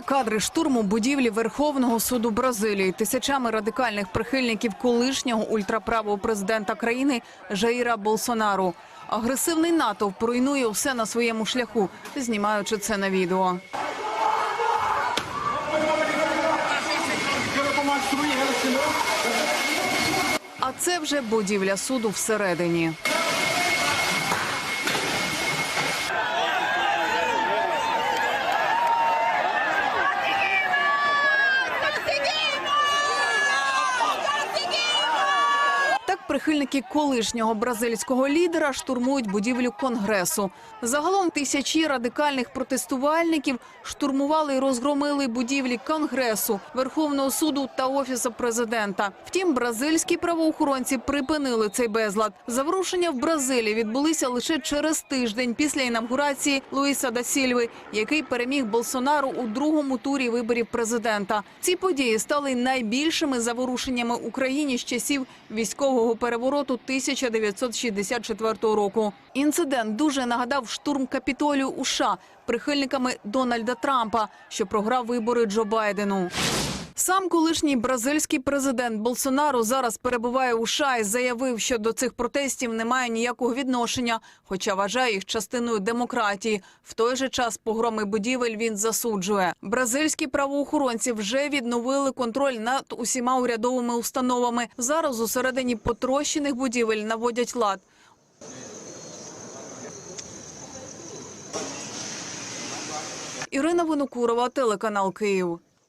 кадри штурму будівлі Верховного суду Бразилії тисячами радикальних прихильників колишнього ультраправого президента країни Жаїра Болсонару. Агресивний натовп руйнує все на своєму шляху, знімаючи це на відео. А це вже будівля суду всередині. Прихильники колишнього бразильського лідера штурмують будівлю конгресу. Загалом тисячі радикальних протестувальників штурмували і розгромили будівлі конгресу, Верховного суду та офісу президента. Втім, бразильські правоохоронці припинили цей безлад. Заворушення в Бразилії відбулися лише через тиждень після інавгурації Луїса да Сільви, який переміг Болсонару у другому турі виборів президента. Ці події стали найбільшими заворушеннями в Україні з часів військового перевороту 1964 року. Інцидент дуже нагадав штурм капітолію у США прихильниками Дональда Трампа, що програв вибори Джо Байдену. Сам колишній бразильський президент Болсонару зараз перебуває у США і заявив, що до цих протестів немає ніякого відношення, хоча вважає їх частиною демократії. В той же час погроми будівель він засуджує. Бразильські правоохоронці вже відновили контроль над усіма урядовими установами. Зараз усередині потрощених будівель наводять лад. Ірина Винокурова, телеканал Київ.